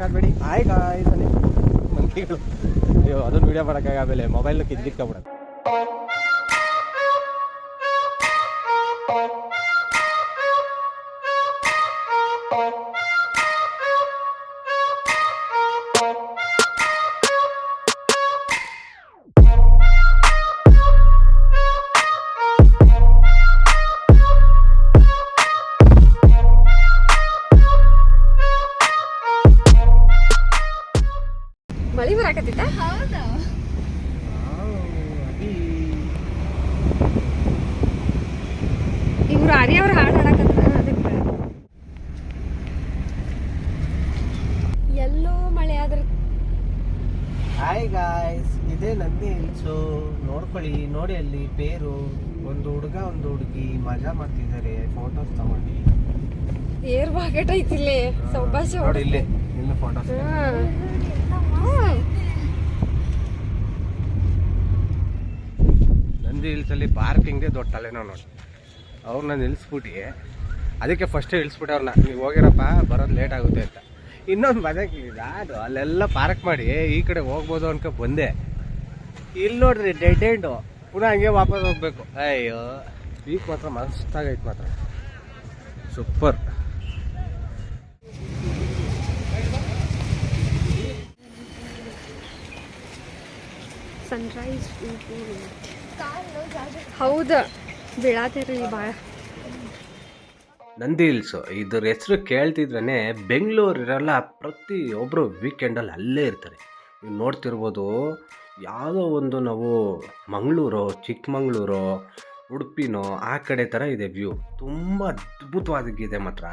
ಮಾಡಬೇಡಿ ಆಯ್ ಗಾಯ್ಸ್ ಅಲ್ಲಿ. ಮಂಕಿಗಳು ಅಯ್ಯೋ ಅದನ್ನು ವಿಡಿಯೋ ಮಾಡೋಕ್ಕಾಗ ಆಮೇಲೆ ಮೊಬೈಲ್ನ ಕಿತ್ಕಿತ್ಕೊಬಿಡೋದು ಮಳಿ ಬರಾಕತ್ತಿತ್ತ ಹೌದಾ. ಇವ್ರು ಆರ್ಯ ಅವ್ರು ಹಾಡು ಹಾಡಕತ್ರ ಅದಕ್ಕೆ ಎಲ್ಲೋ ಮಳೆ ಆದ್ರೆ. ಹಾಯ್ ಗಾಯ್ಸ್ ಇದೇ ನಂದಿ ಹಿಲ್ಸು ನೋಡ್ಕೊಳ್ಳಿ ನೋಡಿ ಅಲ್ಲಿ ಪೇರು. ಒಂದು ಹುಡುಗ ಒಂದು ಹುಡುಗಿ ಮಜಾ ಮಾಡ್ತಿದ್ದಾರೆ. ಫೋಟೋಸ್ ತಗೊಂಡು ಏರ್ ಬಾಕೆಟ್ ಐತಿಲ್ಲೇ ಸೌಭಾಷ ನೋಡಿ ಇಲ್ಲಿ ಇಲ್ಲ ಫೋಟೋಸ್ ನಂದಿ ಹಿಲ್ಸಲ್ಲಿ ಪಾರ್ಕಿಂಗ್ಗೆ ದೊಡ್ಡ ತಲೆನೋ ನೋಡಿ. ಅವ್ರನ್ನ ನಿಲ್ಲಿಸ್ಬಿಟ್ಟು ಅದಕ್ಕೆ ಫಸ್ಟ್ ಇಳಿಸ್ಬಿಟ್ಟು ಅವ್ರನ್ನ ನೀವು ಹೋಗಿರಪ್ಪ, ಬರೋದು ಲೇಟ್ ಆಗುತ್ತೆ ಅಂತ. ಇನ್ನೊಂದು ಮಜಾಕ್ ಅದು ಅಲ್ಲೆಲ್ಲ ಪಾರ್ಕ್ ಮಾಡಿ, ಈ ಕಡೆ ಹೋಗ್ಬೋದು ಅನ್ಕೊ ಬಂದೆ. ಇಲ್ಲಿ ನೋಡ್ರಿ ಡೆಡ್ ಎಂಡು ಪುನಃ ಹಂಗೆ ವಾಪಸ್ ಹೋಗ್ಬೇಕು. ಅಯ್ಯೋ ಈಗ ಮಾತ್ರ ಮಸ್ತಾಗೈತೆ ಮಾತ್ರ. ಸೂಪರ್. ಸನ್ರೈಸ್ ಹೌದು. ಬೀಳಾತಿರಿ ಭಾಳ ನಂದಿ ಹಿಲ್ಸು. ಇದ್ರ ಹೆಸರು ಕೇಳ್ತಿದ್ರೇ ಬೆಂಗಳೂರಿರೆಲ್ಲ ಪ್ರತಿಯೊಬ್ಬರು ವೀಕೆಂಡಲ್ಲಿ ಅಲ್ಲೇ ಇರ್ತಾರೆ. ನೀವು ನೋಡ್ತಿರ್ಬೋದು ಯಾವುದೋ ಒಂದು ನಾವು ಮಂಗಳೂರು ಚಿಕ್ಕಮಗಳೂರು ಉಡುಪಿನೋ ಆ ಕಡೆ ಥರ ಇದೆ ವ್ಯೂ ತುಂಬ ಅದ್ಭುತವಾದಿದೆ ಮಾತ್ರ.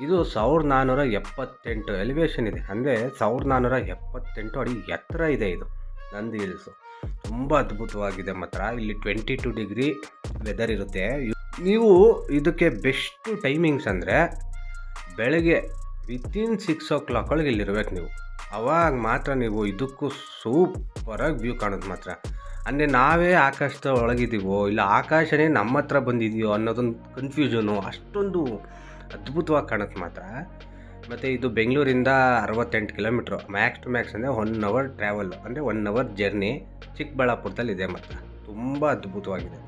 ಇದು ಸಾವಿರದ ನಾನ್ನೂರ ಎಪ್ಪತ್ತೆಂಟು ಎಲಿವೇಶನ್ ಇದೆ. ಅಂದರೆ ಸಾವಿರದ ನಾನ್ನೂರ ಎಪ್ಪತ್ತೆಂಟು ಅಡಿ ಎತ್ತರ ಇದೆ ಇದು. ನಂದಿ ಹಿಲ್ಸು ತುಂಬ ಅದ್ಭುತವಾಗಿದೆ ಮಾತ್ರ. ಇಲ್ಲಿ ಟ್ವೆಂಟಿ ಟು ಡಿಗ್ರಿ ವೆದರ್ ಇರುತ್ತೆ ನೀವು ಇದಕ್ಕೆ ಬೆಸ್ಟ್ ಟೈಮಿಂಗ್ಸ್ ಅಂದರೆ ಬೆಳಗ್ಗೆ ವಿತಿನ್ ಸಿಕ್ಸ್ ಓ ಕ್ಲಾಕ್ ಒಳಗೆ ಇಲ್ಲಿರ್ಬೇಕು ನೀವು. ಅವಾಗ ಮಾತ್ರ ನೀವು ಇದಕ್ಕೂ ಸೂಪರಾಗಿ ವ್ಯೂ ಕಾಣೋದು ಮಾತ್ರ. ಅಂದರೆ ನಾವೇ ಆಕಾಶದ ಒಳಗಿದ್ದೀವೋ, ಇಲ್ಲ ಆಕಾಶನೇ ನಮ್ಮ ಹತ್ರ ಬಂದಿದೆಯೋ ಅನ್ನೋದೊಂದು ಕನ್ಫ್ಯೂಷನು ಅಷ್ಟೊಂದು ಅದ್ಭುತವಾಗಿ ಕಾಣುತ್ತೆ ಮಾತ್ರ. ಮತ್ತು ಇದು ಬೆಂಗಳೂರಿಂದ ಅರವತ್ತೆಂಟು ಕಿಲೋಮೀಟ್ರು ಮ್ಯಾಕ್ಸ್ ಟು ಮ್ಯಾಕ್ಸ್ ಅಂದರೆ ಒನ್ ಅವರ್ ಟ್ರಾವೆಲ್ ಅಂದರೆ ಒನ್ ಅವರ್ ಜರ್ನಿ ಚಿಕ್ಕಬಳ್ಳಾಪುರದಲ್ಲಿ ಇದೆ ಮಾತ್ರ. ತುಂಬ ಅದ್ಭುತವಾಗಿದೆ.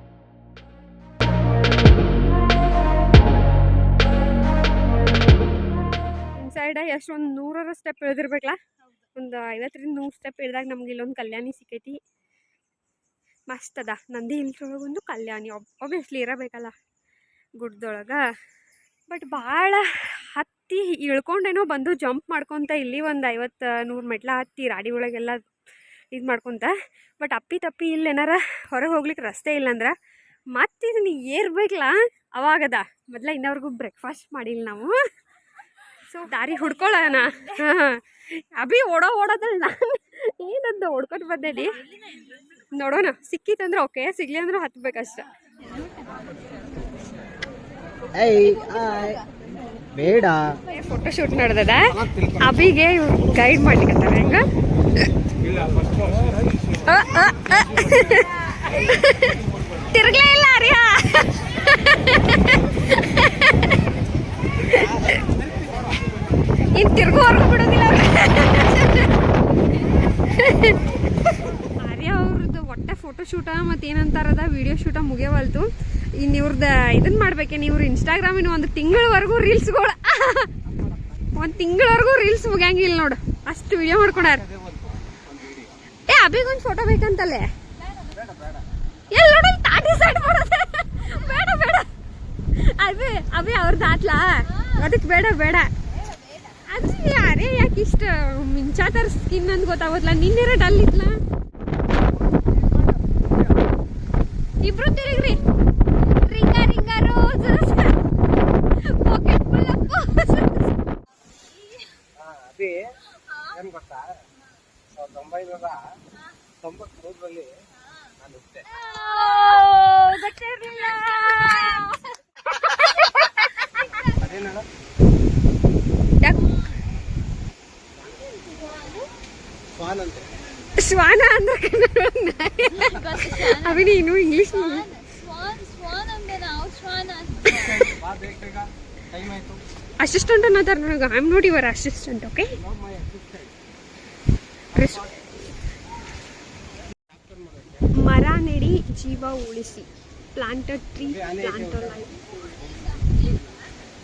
ಇನ್ಸೈಡ್ ಎಷ್ಟೊಂದು ನೂರರ ಸ್ಟೆಪ್ ಇಳಿದಿರ್ಬೇಕಲ್ಲ? ಒಂದು ಐವತ್ತರಿಂದ ನೂರು ಸ್ಟೆಪ್ ಇಳಿದಾಗ ನಮ್ಗೆ ಇಲ್ಲೊಂದು ಕಲ್ಯಾಣಿ ಸಿಕ್ಕೈತಿ. ಮಸ್ತ್ ಅದ. ನಂದಿ ಒಂದು ಕಲ್ಯಾಣಿ ಒಬ್ವಿಯಸ್ಲಿ ಇರಬೇಕಲ್ಲ ಗುಡ್ದೊಳಗೆ. ಬಟ್ ಭಾಳ ಹತ್ತಿ ಇಳ್ಕೊಂಡೇನೋ ಬಂದು ಜಂಪ್ ಮಾಡ್ಕೊತ ಇಲ್ಲಿ ಒಂದು ಐವತ್ತು, ನೂರು ಮೆಟ್ಲ ಹತ್ತಿ ರಾಡಿ ಒಳಗೆಲ್ಲ ಇದು ಮಾಡ್ಕೊತ, ಬಟ್ ಅಪ್ಪಿ ತಪ್ಪಿ ಇಲ್ಲಿ ಏನಾರ ಹೊರಗೆ ಹೋಗ್ಲಿಕ್ಕೆ ರಸ್ತೆ ಇಲ್ಲಂದ್ರೆ ಮತ್ತೆ ಇದನ್ನ ಏರ್ಬೇಕಲ್ಲ ಅವಾಗದ. ಮೊದಲ ಇನ್ನವ್ರಿಗೂ ಬ್ರೇಕ್ಫಾಸ್ಟ್ ಮಾಡಿಲ್ಲ ನಾವು. ಸೊ ದಾರಿ ಹುಡ್ಕೊಳ್ಳೋಣ ಅಭಿ ಓಡೋ ಓಡೋದಲ್ಲ ನಾನು ಏನಂತ ಓಡ್ಕೊಂಡು ಬಂದೇನಿ ನೋಡೋಣ ಸಿಕ್ಕಿತ್ತಂದ್ರೆ ಓಕೆ, ಸಿಗ್ಲಿ ಅಂದ್ರೆ ಹತ್ಬೇಕಷ್ಟೆ. ಬೇಡ. Photo shoot ನಡೆದದ. ಅಬಿಗೆ ಇವ್ರು ಗೈಡ್ ಮಾಡ್ಲಿಕ್ಕೆ ಹೆಂಗ. ತಿರ್ಗ್ಲೇ ಇಲ್ಲ ಅರಿಯ. ಇನ್ ತಿರ್ಗೋವರೆಗೂ ಬಿಡೋದಿಲ್ಲ. ಆರ್ಯ ಅವ್ರದ್ದು ಒಟ್ಟೆ ಫೋಟೋ ಶೂಟ ಮತ್ತೇನಂತಾರದ? ವಿಡಿಯೋ ಶೂಟ ಮುಗಿಯವಲ್ತು ಇನ್ನು ಇವ್ರದ ಇದನ್ನ ಮಾಡ್ಬೇಕೇನು ಇವ್ರು ಇನ್ಸ್ಟಾಗ್ರಾಮಿನ ಒಂದು ತಿಂಗಳವರೆಗೂ ರೀಲ್ಸ್ಗಳು. ಒಂದು ತಿಂಗಳವರೆಗೂ ರೀಲ್ಸ್ ಮುಗಿಯಂಗಿಲ್ಲ ನೋಡು. ಅಷ್ಟು ವಿಡಿಯೋ ಮಾಡ್ಕೊಂಡಾರ. ಏ ಅಭಿಗೊಂದು ಫೋಟೋ ಬೇಕಂತಲ್ಲೇ? ಎಲ್ಲಿ ನೋಡು ತಾಟಿ ಸೈಡ್ ಬೇಡ ಬೇಡ. ಅಭಿ ಅಭಿ ಅವ್ರದ್ದು ಆತ್ಲಾ ಅದಕ್ಕೆ ಬೇಡ ಬೇಡ. ಅದು ಯಾರೇ ಯಾಕೆ ಇಷ್ಟ ಮಿಂಚಾತರ ಸ್ಕಿನ್ ಅಂತ ಗೊತ್ತಾಗೋದ್ಲ ನಿನ್ನೆರ ಡಲ್ ಇತ್ಲಾ ಇಬ್ರು ತಿರುಗ್ರಿ. Ring a ring a roses pocket full ಅದೇ ಏನು ಗೊತ್ತಾ? ಸಾವಿರದ ಒಂಬೈನೂರ ತೊಂಬತ್ಮೂರರಲ್ಲಿ ನಾನು ಹುಟ್ಟೆ. ಅದೇನಲ್ಲ ಸ್ವಾನ್ ಅಂತೆ. ಶ್ವಾನ ಅಂದ್ರೆ ಕನ್ನಡ ಅವಿ ನೀನು ಇಂಗ್ಲಿಷ್ ಸ್ವಾನ್ ಸ್ವಾನ್ ಅಂದೆ ನಾವು ಸ್ವಾನ್ ಬಾ ಬೇಗ ಬೇಗ ಟೈಮ್ ಆಯ್ತು ಅಸಿಸ್ಟೆಂಟ್ ಅನ್ನೋದಾರ ನನಗೆ. I am not your assistant okay ಮರ ನೆಡಿ ಜೀವ ಉಳಿಸಿ. ಪ್ಲಾಂಟೆಡ್ ಟ್ರೀ ಪ್ಲಾಂಟ್ ಲೈಫ್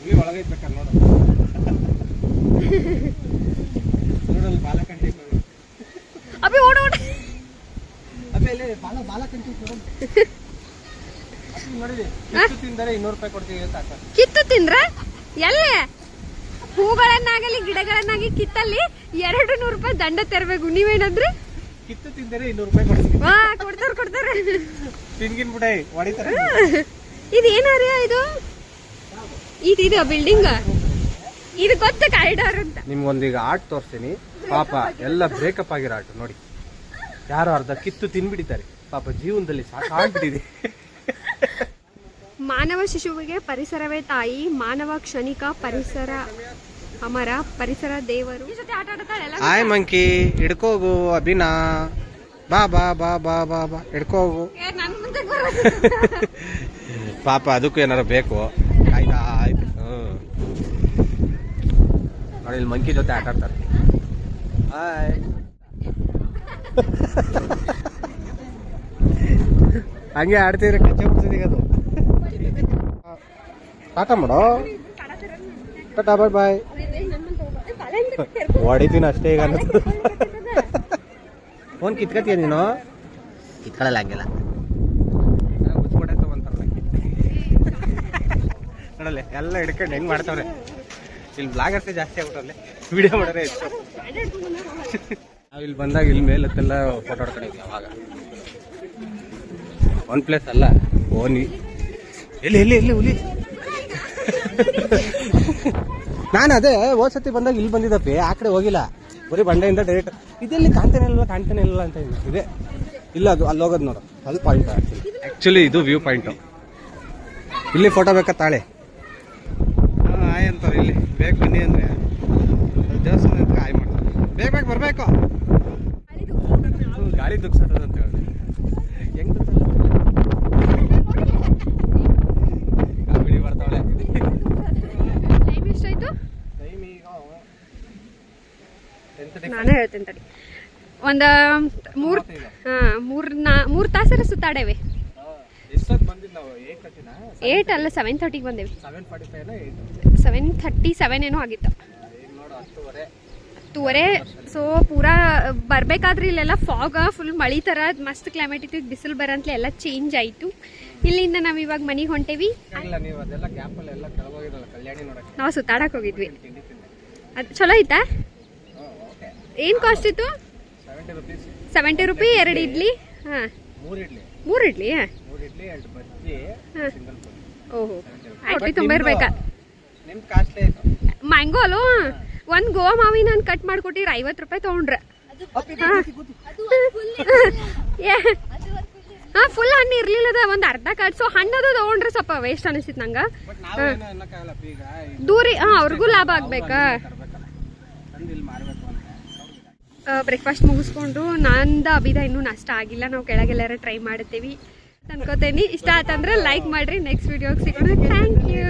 ಇಲ್ಲಿ ಒಳಗೈತೆ ಬೇಕಾದ್ರೆ ನೋಡು. ನೋಡಲ್ಲಿ ಬಾಲಕಂಠಿ ಅಬ್ಬಿ ಓಡ ಓಡ. ಆಮೇಲೆ ಬಾಲ ಬಾಲಕಂಠಿ ನೋಡಿದೆ ಎಷ್ಟು ತಿಂದರೆ ಇನ್ನೂರು ರೂಪಾಯಿ ಕೊಡ್ತೀವಿ ಅಂತ ಹಾಕೋದು. ಕಿತ್ತು ತಿಂದ್ರ ಎಲ್ಲೇ? ಹೂಗಳನ್ನಾಗಲಿ ಗಿಡಗಳನ್ನಾಗಿ ಕಿತ್ತಲ್ಲಿ ಎರಡು ನೂರು ರೂಪಾಯಿ ದಂಡ ತೆರಬೇಕು. ನೀವೇನಂದ್ರೆ? ಕಿತ್ತು ತಿಂದರೆ ಇನ್ನೂರು ರೂಪಾಯಿ ಕೊಡ್ತೀವಿ. ಹಾ ಕೊಡ್ತಾರ ಕೊಡ್ತಾರ. ತಿನ್ಗಿನ್ ಬಿಡೈ ಹೊಡಿತಾರ. ಇದು ಇದು? ಇದು ಇದು ಬಿಲ್ಡಿಂಗ್ ಇದು ಗೊತ್ತ ಕಾರಿಡಾರ್ ಅಂತ. ನಿಮ್ಗೊಂದೀಗ ಆರ್ಟ್ ತೋರಿಸ್ತೀನಿ. ಪಾಪ ಎಲ್ಲ ಬ್ರೇಕಪ್ ಆಗಿರೋ ಆಟ ನೋಡಿ. ಯಾರೋ ಅರ್ಧ ಕಿತ್ತು ತಿನ್ಬಿಡಿತಾರೆ ಪಾಪ ಜೀವನದಲ್ಲಿ ಸಾಕಾಗ್ಬಿಟ್ಟಿದೆ. ಮಾನವ ಶಿಶುವಿಗೆ ಪರಿಸರವೇ ತಾಯಿ ಮಾನವ ಕ್ಷಣಿಕ ಪರಿಸರ ಅಮರ ಪರಿಸರ ದೇವರು. ಆಯ್ ಮಂಕಿ ಹಿಡ್ಕೋಗು ಅಭಿನಾ. ಬಾ ಬಾ ಬಾ ಬಾ ಬಾ ಬಾ. ಹಿಡ್ಕೋಗು. ಪಾಪ ಅದಕ್ಕೂ ಏನಾರು ಬೇಕು. ಆಯ್ತಾ ಆಯ್ತು. ಹ್ಞೂ ನೋಡಿ ಇಲ್ಲಿ ಮಂಕಿ ಜೊತೆ ಆಟ ಆಡ್ತಾರೆ. ಹಾಯ್ ಹಂಗೆ ಆಡ್ತಿದ್ರೆ ಕಚ್ಚೆ ಬಿಡ್ತಿದ್ದೀಗ ಅದು. ಟಾಟಾ ಮಾಡೋ. ಟಾಟಾ, ಬಾಯ್ ಬಾಯ್. ಹೊಡಿತೀನಿ ಅಷ್ಟೇ ಈಗ ಫೋನ್ ಕಿತ್ಕತ್ತೀಯ ನೀನು? ಕಿತ್ಕೊಳ್ಳಲ್ಲ ಹಂಗಿಲ್ಲ. ನೋಡಲ್ಲ, ಎಲ್ಲ ಹಿಡ್ಕೊಂಡು ಹೆಂಗ್ ಮಾಡ್ತಾವ್ರೆ. ಇಲ್ಲಿ ಬ್ಲಾಗರ್ಸೇ ಜಾಸ್ತಿ ಆಗ್ಬಿಟ್ಟವ್ರೆ. ವಿಡಿಯೋ ಮಾಡೋರೆ ಹೆಚ್ಚು ನಾವು ಇಲ್ಲಿ ಬಂದಾಗ ಇಲ್ಲಿ ಮೇಲತ್ತೆಲ್ಲ ಫೋಟೋ ಹೊಡ್ಕೊಂಡಿದ್ವಿ ಅವಾಗ. ಒನ್ ಪ್ಲೇಸ್ ಅಲ್ಲ, ಓನಿ. ಎಲ್ಲಿ ಎಲ್ಲಿ ಎಲ್ಲಿ, ಹುಲಿ? ನಾನು ಅದೇ ಹೋದ್ ಸತಿ ಬಂದಾಗ ಇಲ್ಲಿ ಬಂದಿದ್ದಪ್ಪಿ ಆ ಕಡೆ ಹೋಗಿಲ್ಲ. ಬರೀ ಬಂಡೆಯಿಂದ ಡೈರೆಕ್ಟ್ ಇದೆಲ್ಲಿ ಕಾಣ್ತಾನೆ ಇಲ್ಲ ಕಾಣ್ತಾನೆ ಇಲ್ಲ ಅಂತ ಇದೆ ಇದೆ. ಇಲ್ಲ ಅದು ಅಲ್ಲಿ ಹೋಗೋದು ನೋಡು. ಅಲ್ಲಿ ಪಾಯಿಂಟ್ ಆ್ಯಕ್ಚುಲಿ ಇದು ವ್ಯೂ ಪಾಯಿಂಟು ಇಲ್ಲಿ ಫೋಟೋ ಬೇಕಾ ತಾಳೆ? ಹಾಂ ಆಯ್ ಅಂತಾರೆ ಇಲ್ಲಿ. ಬೇಗ ಬನ್ನಿ ಅಂದರೆ. ದೇವಸ್ಥಾನ ಆಯ್ ಮಾಡ್ತಾರೆ. ಬೇಗ ಬೇಗ ಬರಬೇಕು. ಗಾಳಿ ಅಂತ ಹೇಳಿ ಒಂದು ಮೂರ್ ಹಾ ಮೂರ್ ನಾ ಮೂರ್ ತಾಸರ ಸುತ್ತಾಡೇವೆ. ಏಟ್ ಅಲ್ಲ ಸೆವೆನ್ ತರ್ಟಿಗೆ ಬಂದೇವಿ. Seven thirty seven thirty seven ಏನೋ ಆಗಿತ್ತು. ಹತ್ತುವರೆ. ಸೊ ಪೂರಾ ಬರ್ಬೇಕಾದ್ರೆ ಇಲ್ಲೆಲ್ಲ ಫಾಗ್ ಫುಲ್ ಮಳಿ ಥರ ಮಸ್ತ್ ಕ್ಲೈಮೇಟ್ ಇತ್ತು ಬಿಸಿಲು ಬರಂತಲೇ ಎಲ್ಲ ಚೇಂಜ್ ಆಯಿತು. ಇಲ್ಲಿಂದ ನಾವು ಇವಾಗ ಮನೆಗೆ ಹೊಂಟೇವಿ. ನೀವು ಸುತ್ತಾಡಕ್ಕೆ ಹೋಗಿದ್ವಿ. ಅದು ಚಲೋ ಆಯ್ತಾ ಏನು ಕಾಸ್ಟ್ ಇತ್ತು? ಸೆವೆಂಟಿ ರುಪೀಸ್ ರುಪಿ ಎರಡು ಇಡ್ಲಿ? ಹಾಂ. ಮೂರು ಇಡ್ಲಿ. ಮೂರು ಇಡ್ಲಿ ಎರಡು ಬಜ್ಜಿ ಹಾಂ. ಓಹೋ. ಆಯ್ತು ತುಂಬ ಇರ್ಬೇಕಾ ಮ್ಯಾಂಗೋ ಅಲ್ಲೋ? ಒಂದು ಗೋವಾ ಮಾವಿನ ನಾನು ಕಟ್ ಮಾಡಿಕೊಟ್ಟಿರ ಐವತ್ತು ರೂಪಾಯಿ ತೊಗೊಂಡ್ರೆ. ಹಾಂ ಫುಲ್ ಹಣ್ಣು ಇರ್ಲಿಲ್ಲ ಅದ ಒಂದು ಅರ್ಧ ಕಟ್ ಸೊ ಹಣ್ಣದು ತೊಗೊಂಡ್ರೆ ಸ್ವಲ್ಪ ವೇಸ್ಟ್ ಅನಿಸಿತ್ತು ನಂಗೆ. ದೂರಿ ಹಾಂ ಅವ್ರಿಗೂ ಲಾಭ ಆಗ್ಬೇಕಾ ತರ್ಬೇಕಲ್ಲ ತಂದು ಇಲ್ಲಿ ಮಾರಬೇಕು ಅಂತ ಬ್ರೇಕ್ಫಾಸ್ಟ್ ಮುಗಿಸ್ಕೊಂಡು ನಂದ ಅಭಿದ ಇನ್ನೂ ನಷ್ಟ ಆಗಿಲ್ಲ. ನಾವು ಕೆಳಗೆಲ್ಲಾರ ಟ್ರೈ ಮಾಡ್ತೀವಿ ಅನ್ಕೋತೇನಿ. ಇಷ್ಟ ಆತಂದ್ರೆ ಲೈಕ್ ಮಾಡ್ರಿ. ನೆಕ್ಸ್ಟ್ ವಿಡಿಯೋಗೆ ಸಿಗೋಣ. Thank you